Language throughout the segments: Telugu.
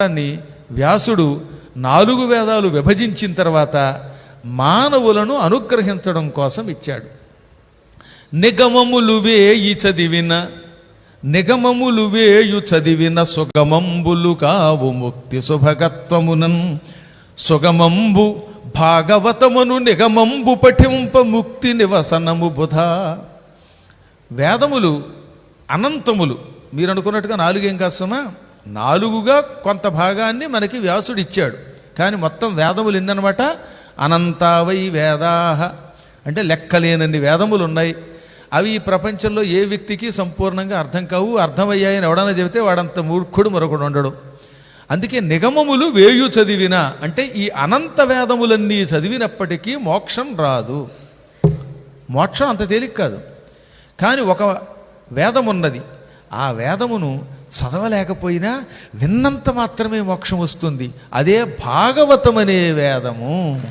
దాన్ని వ్యాసుడు నాలుగు వేదాలు విభజించిన తర్వాత మానవులను అనుగ్రహించడం కోసం ఇచ్చాడు. నిగమములు వేయి చదివిన నిగమములు వేయు చదివిన సుగమంబులు కావు ముక్తి శుభగత్వమునన్ సుగమంబు భాగవతమును నిగమంబు పఠింప ముక్తి నివసనము బుధ. వేదములు అనంతములు మీరు అనుకున్నట్టుగా నాలుగేం కాస్తమా నాలుగుగా కొంత భాగాన్ని మనకి వ్యాసుడు ఇచ్చాడు. కానీ మొత్తం వేదములు ఎన్ననమాట? అనంతావై వేదాహ. అంటే లెక్కలేనన్ని వేదములు ఉన్నాయి. అవి ఈ ప్రపంచంలో ఏ వ్యక్తికి సంపూర్ణంగా అర్థం కావు అర్థమయ్యాయని ఎవడన్నా చెబితే వాడంత మూర్ఖుడు మరొకడు ఉండడు. అందుకే నిగమములు వేయు చదివిన అంటే ఈ అనంత వేదములన్నీ చదివినప్పటికీ మోక్షం రాదు. మోక్షం అంత తేలిక కాదు. కానీ ఒక వేదం ఉన్నది ఆ వేదమును చదవలేకపోయినా విన్నంత మాత్రమే మోక్షం వస్తుంది. అదే భాగవతం అనే వేదము.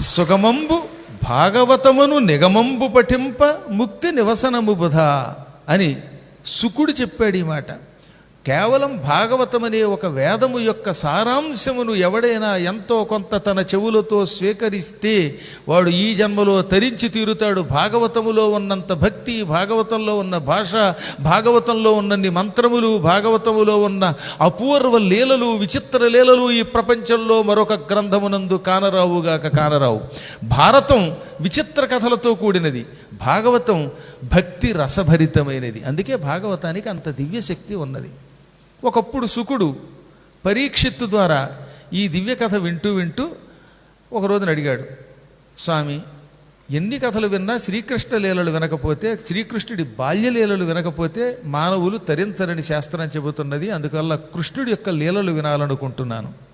సుగమంబు భాగవతమును నిగమంబు పఠింప ముక్తి నివసనము బుధ అని సుకుడు చెప్పాడు ఈ మాట. కేవలం భాగవతం అనే ఒక వేదము యొక్క సారాంశమును ఎవడైనా ఎంతో కొంత తన చెవులతో స్వీకరిస్తే వాడు ఈ జన్మలో తరించి తీరుతాడు. భాగవతములో ఉన్నంత భక్తి భాగవతంలో ఉన్న భాష భాగవతంలో ఉన్నన్ని మంత్రములు భాగవతములో ఉన్న అపూర్వ లీలలు విచిత్ర లీలలు ఈ ప్రపంచంలో మరొక గ్రంథమునందు కానరావుగాక కానరావు. భారతం విచిత్ర కథలతో కూడినది. భాగవతం భక్తి రసభరితమైనది. అందుకే భాగవతానికి అంత దివ్య శక్తి ఉన్నది. ఒకప్పుడు సుకుడు పరీక్షిత్తు ద్వారా ఈ దివ్య కథ వింటూ వింటూ ఒక రోజున అడిగాడు స్వామి ఎన్ని కథలు విన్నా శ్రీకృష్ణ లీలలు వినకపోతే శ్రీకృష్ణుడి బాల్యలీలలు వినకపోతే మానవులు తరించరని శాస్త్రం చెబుతున్నది. అందువల్ల కృష్ణుడి యొక్క లీలలు వినాలనుకుంటున్నాను.